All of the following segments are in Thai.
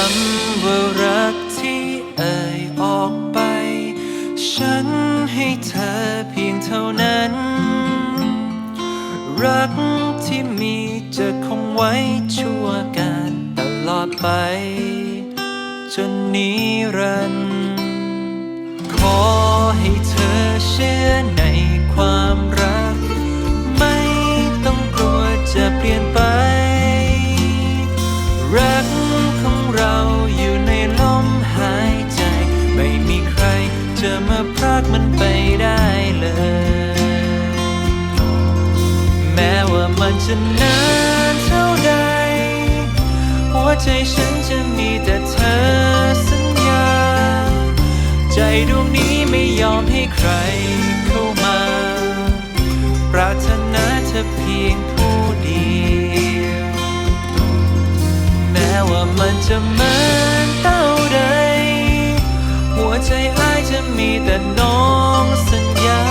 ำว่ารักที่เอ่ยออกไป ฉันให้เธอเพียงเท่านั้น รักที่มีจะคงไว้ชั่วกันตลอดไป จนนิรันดร์ขอให้เธอเชื่อใน มาพรากมันไปได้เลย แม้ว่ามันจะนานเท่าใด หัวใจฉันจะมีแต่เธอสัญญา ใจดวงนี้ไม่ยอมให้ใครเข้ามา ปรารถนาเธอเพียงผู้เดียว แม้ว่ามันจะเหมือนเต้าใด หัวใจ มีแต่น้องสัญญา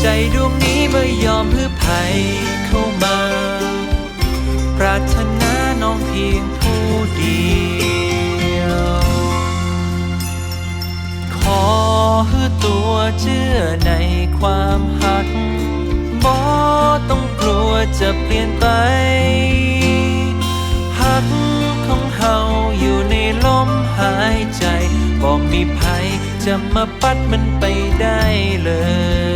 ใจดวงนี้ไม่ยอมเพื่อภัยเข้ามา ปรารถนาน้องเพียงผู้เดียว ขอให้ตัวเชื่อในความหักบ่ต้องกลัวจะเปลี่ยนไป หักของเฮาอยู่ในลมหายใจบอกมีภัย จะมาปัดมันไปได้เลย